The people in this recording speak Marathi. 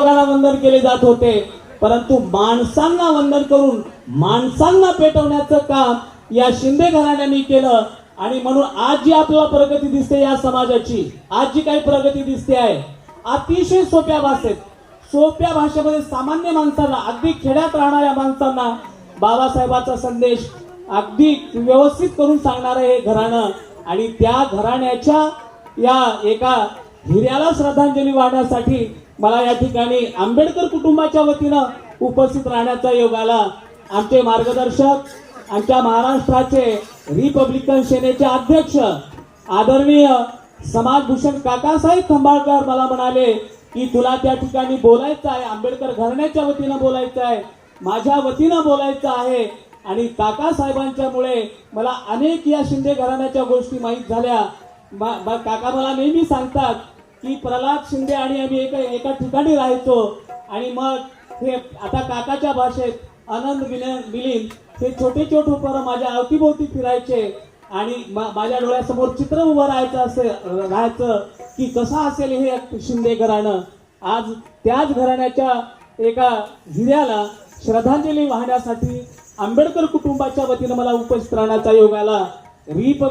देवाला वंदन केले जात होते? परंतु माणसांना वंदन करून माणसांना पेटवण्याचं काम या शिंदे घराण्याने केलं. आणि म्हणून आज जी आपल्याला प्रगती दिसते या समाजाची आज जी काही प्रगती दिसते आहे अतिशय सोप्या भाषेत सोप्या भाषेमध्ये सामान्य माणसांना अगदी खेड्यात राहणाऱ्या माणसांना बाबासाहेबाचा संदेश अगदी व्यवस्थित करून सांगणारं हे घराणं. आणि त्या घराण्याच्या या एका हिऱ्याला श्रद्धांजली वाहण्यासाठी मला या ठिकाणी आंबेडकर कुटुंबाच्या वतीनं उपस्थित राहण्याचा योग आला. आमचे मार्गदर्शक आमच्या महाराष्ट्राचे रिपब्लिकन सेनेचे अध्यक्ष आदरणीय समाजभूषण काकासाहेब खंबाळकर मला म्हणाले की तुला त्या ठिकाणी बोलायचं आहे आंबेडकर घराण्याच्या वतीनं बोलायचं आहे माझ्या वतीनं बोलायचं आहे आणि काकासाहेबांच्यामुळे मला अनेक या शिंदे घराण्याच्या गोष्टी माहीत झाल्या. काका मला नेहमी सांगतात की प्रल्हाद शिंदे आणि आम्ही एका एका ठिकाणी राहायचो. आणि मग हे आता काकाच्या भाषेत आनंद मिलन विलीन हे छोटे छोटे पोरं माझ्या अवतीभोवती फिरायचे. आणि माझ्या डोळ्यासमोर चित्र उभं राहायचं असे राहायचं की कसं असेल हे शिंदे घराणं. आज त्याच घराण्याच्या एका हिऱ्याला श्रद्धांजली वाहण्यासाठी आंबेडकर कुटुंबाच्या वतीनं मला उपस्थित राहण्याचा योग आला. रिप